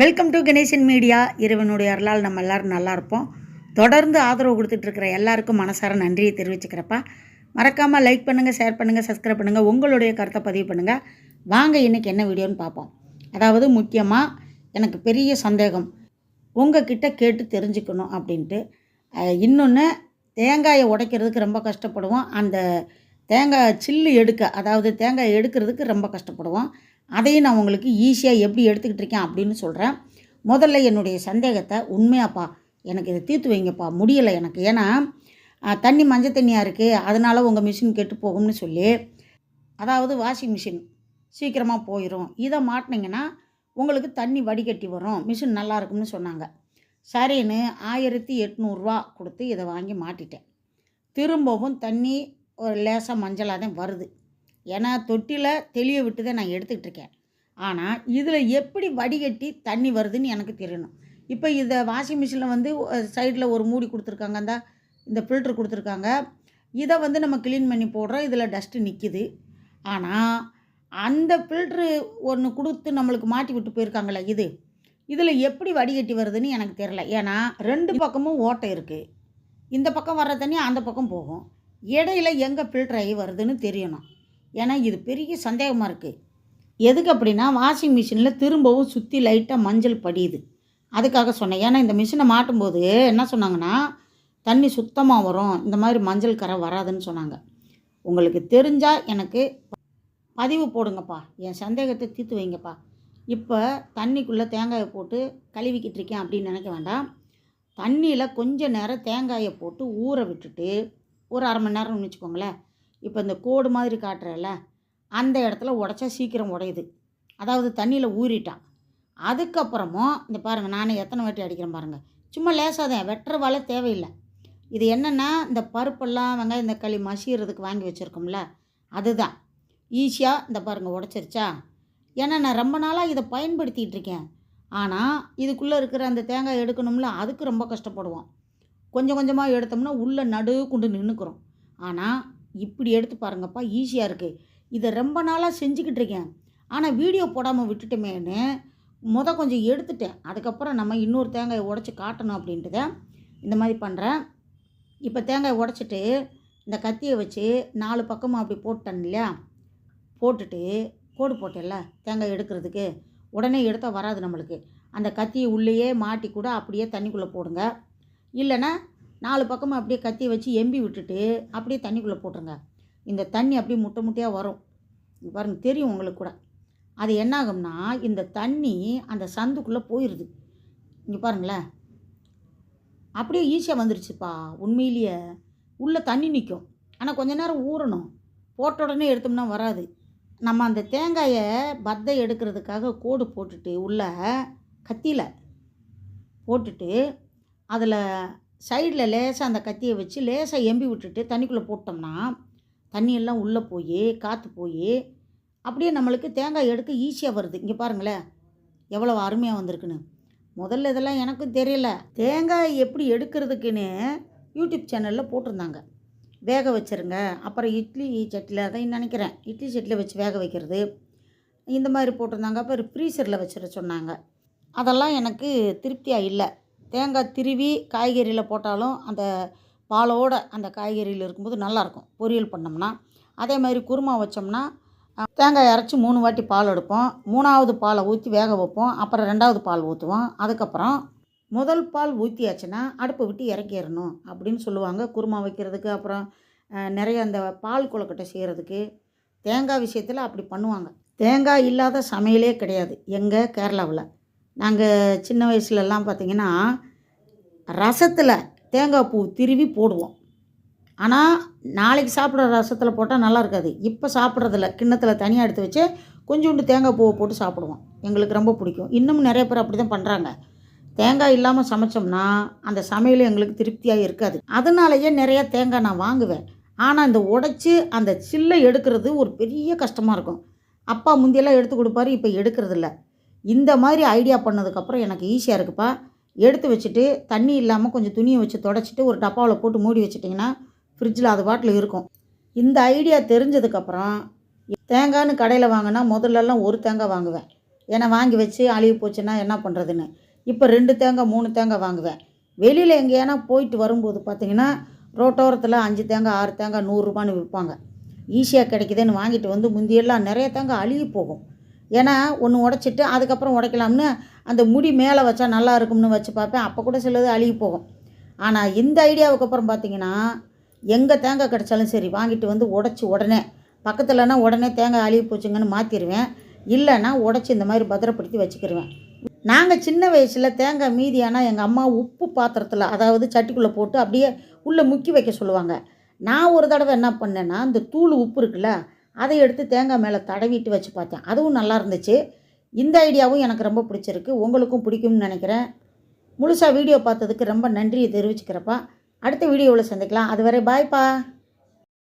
Welcome to Ganesan media இறைவனுடைய அருளால் நம்ம எல்லாரும் நல்லா இருப்போம். தொடர்ந்து ஆதரவு கொடுத்துட்ருக்கிற எல்லாருக்கும் மனசார நன்றியை தெரிவிச்சுக்கிறப்பா. மறக்காமல் லைக் பண்ணுங்கள் ஷேர் பண்ணுங்கள் சப்ஸ்கிரைப் பண்ணுங்கள் உங்களுடைய கருத்தை பதிவு பண்ணுங்கள் வாங்க இன்றைக்கி என்ன வீடியோன்னு பார்ப்போம். அதாவது முக்கியமாக எனக்கு பெரிய சந்தேகம். உங்ககிட்ட கேட்டு தெரிஞ்சுக்கணும் அப்படின்ட்டு. இன்னொன்று தேங்காயை உடைக்கிறதுக்கு ரொம்ப கஷ்டப்படுவோம். அந்த தேங்காய் சில்லு எடுக்க அதாவது தேங்காய் எடுக்கிறதுக்கு ரொம்ப கஷ்டப்படுவோம். அதையும் நான் உங்களுக்கு ஈஸியாக எப்படி எடுத்துக்கிட்டு இருக்கேன் அப்படின்னு சொல்கிறேன் முதல்ல என்னுடைய சந்தேகத்தை உண்மையாப்பா எனக்கு இதை தீர்த்து வைங்கப்பா. முடியலை எனக்கு. ஏன்னா தண்ணி மஞ்சள் தண்ணியாக இருக்குது அதனால் உங்கள் மிஷின் கெட்டு போகும்னு சொல்லி அதாவது வாஷிங் மிஷின் சீக்கிரமாக போயிடும் இதை மாட்டினீங்கன்னா உங்களுக்கு தண்ணி வடிகட்டி வரும். மிஷின் நல்லா இருக்கும்னு சொன்னாங்க. சரின்னு ஆயிரத்தி எட்நூறுரூவா கொடுத்து இதை வாங்கி மாட்டிட்டேன். திரும்பவும் தண்ணி ஒரு லேசாக மஞ்சளாக தான் வருது. ஏன்னா தொட்டியில் தெளிய விட்டு தான் நான் எடுத்துக்கிட்டு இருக்கேன் ஆனால் இதில் எப்படி வடிகட்டி தண்ணி வருதுன்னு எனக்கு தெரியணும். இப்போ இதை வாஷிங் மிஷினில் வந்து சைடில் ஒரு மூடி கொடுத்துருக்காங்க. அந்த இந்த ஃபில்ட்ரு கொடுத்துருக்காங்க. இதை வந்து நம்ம க்ளீன் பண்ணி போடுறோம். இதில் டஸ்ட்டு நிற்கிது ஆனால் அந்த ஃபில்ட்ரு ஒன்று கொடுத்து நம்மளுக்கு மாட்டி விட்டு போயிருக்காங்களே இது. இதில் எப்படி வடிகட்டி வருதுன்னு எனக்கு தெரில ஏன்னா ரெண்டு பக்கமும் ஓட்டை இருக்குது இந்த பக்கம் வர்ற தண்ணி அந்த பக்கம் போகும். இடையில எங்கே ஃபில்டர் ஆகி வருதுன்னு தெரியணும். ஏன்னா இது பெரிய சந்தேகமாக இருக்குது எதுக்கு அப்படின்னா வாஷிங் மிஷினில் திரும்பவும் சுற்றி லைட்டாக மஞ்சள் படியுது. அதுக்காக சொன்னேன். ஏன்னா இந்த மிஷினை மாட்டும்போது என்ன சொன்னாங்கன்னா தண்ணி சுத்தமாக வரும். இந்த மாதிரி மஞ்சள் கரை வராதுன்னு சொன்னாங்க. உங்களுக்கு தெரிஞ்சால் எனக்கு பதிவு போடுங்கப்பா. என் சந்தேகத்தை தீர்த்து வைங்கப்பா. இப்போ தண்ணிக்குள்ளே தேங்காயை போட்டு கழுவிக்கிட்டு இருக்கேன் அப்படின்னு நினைக்க வேண்டாம். தண்ணியில் கொஞ்ச நேரம் தேங்காயை போட்டு ஊற விட்டுட்டு ஒரு அரை மணி நேரம்னு வச்சுக்கோங்களேன். இப்போ இந்த கோடு மாதிரி காட்டுறேன்ல அந்த இடத்துல உடச்சா சீக்கிரம் உடையுது. அதாவது தண்ணியில் ஊறிட்டான். அதுக்கப்புறமும் இந்த பாருங்கள் நானே எத்தனை வாட்டி அடிக்கிறேன் பாருங்கள் சும்மா லேசாக தான் வெட்டுற வலை தேவையில்லை. இது என்னென்னா இந்த பருப்பெல்லாம் வெங்காயம் இந்த களி மசிகிறதுக்கு வாங்கி வச்சுருக்கோம்ல அதுதான். ஈஸியாக இந்த பாருங்கள் உடச்சிருச்சா? ஏன்னா நான் ரொம்ப நாளாக இதை பயன்படுத்திகிட்டு இருக்கேன். ஆனால் இதுக்குள்ளே இருக்கிற அந்த தேங்காய் எடுக்கணும்ல அதுக்கு ரொம்ப கஷ்டப்படுவோம். கொஞ்சம் கொஞ்சமாக எடுத்தோம்னா உள்ளே நடு கொண்டு நின்றுக்குறோம் ஆனால் இப்படி எடுத்து பாருங்கப்பா ஈஸியாக இருக்குது இதை ரொம்ப நாளாக செஞ்சுக்கிட்டு இருக்கேன். ஆனால் வீடியோ போடாமல் விட்டுட்டுமேன்னு முத கொஞ்சம் எடுத்துட்டேன். அதுக்கப்புறம் நம்ம இன்னொரு தேங்காயை உடச்சி காட்டணும் அப்படின்றத இந்த மாதிரி பண்ணுறேன் இப்போ தேங்காய் உடச்சிட்டு இந்த கத்தியை வச்சு நாலு பக்கமும் அப்படி போட்டேன் இல்லையா? போட்டுட்டு கோடு போட்டேன்ல தேங்காய் எடுக்கிறதுக்கு. உடனே எடுத்தால் வராது நம்மளுக்கு. அந்த கத்தியை உள்ளேயே மாட்டி கூட அப்படியே தண்ணிக்குள்ளே போடுங்க. இல்லைன்னா நாலு பக்கமும் அப்படியே கத்தி வச்சு எம்பி விட்டுட்டு அப்படியே தண்ணிக்குள்ளே போட்டுருங்க. இந்த தண்ணி அப்படியே முட்டை முட்டையாக வரும். இங்க பாருங்க தெரியும் உங்களுக்கு கூட. அது என்னாகும்னா இந்த தண்ணி அந்த சந்துக்குள்ளே போயிடுது இங்கே பாருங்களேன். அப்படியே ஈஸியாக வந்துருச்சுப்பா. உண்மையிலேயே உள்ளே தண்ணி நிற்கும் ஆனால் கொஞ்ச நேரம் ஊறணும். போட்ட உடனே எடுத்தோம்னா வராது. நம்ம அந்த தேங்காயை பத்தை எடுக்கிறதுக்காக கோடு போட்டுட்டு உள்ள கத்தியில் போட்டுட்டு அதில் சைடில் லேசாக அந்த கத்தியை வச்சு லேசாக எம்பி விட்டுட்டு தண்ணிக்குள்ளே போட்டோம்னா தண்ணியெல்லாம் உள்ளே போய் காற்று போய் அப்படியே நம்மளுக்கு தேங்காய் எடுக்க ஈஸியாக வருது. இங்கே பாருங்களேன் எவ்வளோ அருமையாக வந்திருக்குன்னு. முதல்ல இதெல்லாம் எனக்கும் தெரியல. தேங்காய் எப்படி எடுக்கிறதுக்குன்னு யூடியூப் சேனலில் போட்டிருந்தாங்க. வேக வச்சிருங்க. அப்புறம் இட்லி சட்டியில் தான் நினைக்கிறேன். இட்லி சட்டியில் வச்சு வேக வைக்கிறது. இந்த மாதிரி போட்டிருந்தாங்க. அப்புறம் ஃப்ரீசரில் வச்சிட சொன்னாங்க. அதெல்லாம் எனக்கு திருப்தியாக இல்லை. தேங்காய் திருவி காய்கறியில் போட்டாலும் அந்த பாலோட அந்த காய்கறியில் இருக்கும்போது நல்லாயிருக்கும். பொரியல் பண்ணோம்னா. அதே மாதிரி குருமா வச்சோம்னா தேங்காய் அரைச்சி மூணு வாட்டி பால் எடுப்போம். மூணாவது பாலை ஊற்றி வேக வைப்போம். அப்புறம் ரெண்டாவது பால் ஊற்றுவோம் அதுக்கப்புறம் முதல் பால் ஊற்றியாச்சுன்னா அடுப்பை விட்டு இறக்கிடணும் அப்படின்னு சொல்லுவாங்க குருமா வைக்கிறதுக்கு. அப்புறம் நிறைய அந்த பால் கொழுக்கட்டை செய்கிறதுக்கு தேங்காய் விஷயத்தில் அப்படி பண்ணுவாங்க. தேங்காய் இல்லாத சமையலே கிடையாது. எங்கள் கேரளாவில். நாங்கள் சின்ன வயசுலலாம் பார்த்திங்கன்னா ரசத்தில் தேங்காய் பூ திருவி போடுவோம். ஆனால் நாளைக்கு சாப்பிட்ற ரசத்தில் போட்டால் நல்லா இருக்காது. இப்போ சாப்பிட்றதில்ல. கிண்ணத்தில் தனியாக எடுத்து வச்சு கொஞ்சோண்டு தேங்காய் பூவை போட்டு சாப்பிடுவோம். எங்களுக்கு ரொம்ப பிடிக்கும். இன்னும் நிறைய பேர் அப்படி தான் பண்ணுறாங்க தேங்காய் இல்லாமல் சமைச்சோம்னா அந்த சமையல் எங்களுக்கு திருப்தியாக இருக்காது. அதனாலயே நிறையா தேங்காய் நான் வாங்குவேன். ஆனால் இந்த உடைச்சி அந்த சில்லை எடுக்கிறது ஒரு பெரிய கஷ்டமாக இருக்கும். அப்பா முந்தியெல்லாம் எடுத்து கொடுப்பாரு இப்போ எடுக்கிறதில்ல. இந்த மாதிரி ஐடியா பண்ணதுக்கப்புறம் எனக்கு ஈஸியாக இருக்குப்பா. எடுத்து வச்சுட்டு தண்ணி இல்லாமல் கொஞ்சம் துணியை வச்சு தொடச்சிட்டு ஒரு டப்பாவில் போட்டு மூடி வச்சிட்டிங்கன்னா ஃப்ரிட்ஜில் அது பாட்டில் இருக்கும். இந்த ஐடியா தெரிஞ்சதுக்கப்புறம் தேங்காய்னு கடையில் வாங்கினா முதல்லலாம் ஒரு தேங்காய் வாங்குவேன். ஏன்னா வாங்கி வச்சு அழுகி போச்சுன்னா என்ன பண்ணுறதுன்னு இப்போ ரெண்டு தேங்காய் மூணு தேங்காய் வாங்குவேன். வெளியில் எங்கேயானா போயிட்டு வரும்போது பார்த்தீங்கன்னா ரோட்டோரத்தில் அஞ்சு தேங்காய் ஆறு தேங்காய் நூறுரூபான்னு விற்பாங்க. ஈஸியாக கிடைக்குதுன்னு வாங்கிட்டு வந்து முந்தியெல்லாம் நிறைய தேங்காய் அழுகி போகும். ஏன்னா ஒன்று உடச்சிட்டு அதுக்கப்புறம் உடைக்கலாம்னு அந்த முடி மேலே வச்சா நல்லா இருக்கும்னு வச்சு பார்ப்பேன். அப்போ கூட சிலது அழுகி போகும். ஆனால் இந்த ஐடியாவுக்கு அப்புறம் பார்த்தீங்கன்னா எங்கே தேங்காய் கிடைச்சாலும் சரி வாங்கிட்டு வந்து உடச்சி உடனே பக்கத்துலனா உடனே தேங்காய் அழுகி போச்சுங்கன்னு மாற்றிடுவேன் இல்லைன்னா உடச்சி இந்த மாதிரி பத்திரப்படுத்தி வச்சுக்கிடுவேன் நாங்கள் சின்ன வயசில் தேங்காய் மீதியானா எங்கள் அம்மா உப்பு பாத்திரத்தில் அதாவது சட்டிக்குள்ளே போட்டு அப்படியே உள்ளே முக்கி வைக்க சொல்லுவாங்க. நான் ஒரு தடவை என்ன பண்ணேன்னா இந்த தூள் உப்பு இருக்குல்ல அதை எடுத்து தேங்காய் மேலே தடவிட்டு வச்சு பார்த்தேன். அதுவும் நல்லா இருந்துச்சு. இந்த ஐடியாவும் எனக்கு ரொம்ப பிடிச்சிருக்கு. உங்களுக்கும் பிடிக்கும்னு நினைக்கிறேன். முழுசாக வீடியோ பார்த்ததுக்கு ரொம்ப நன்றியை தெரிவிச்சுக்கிறப்பா. அடுத்த வீடியோவில் சந்திக்கலாம். அதுவரை பாய்ப்பா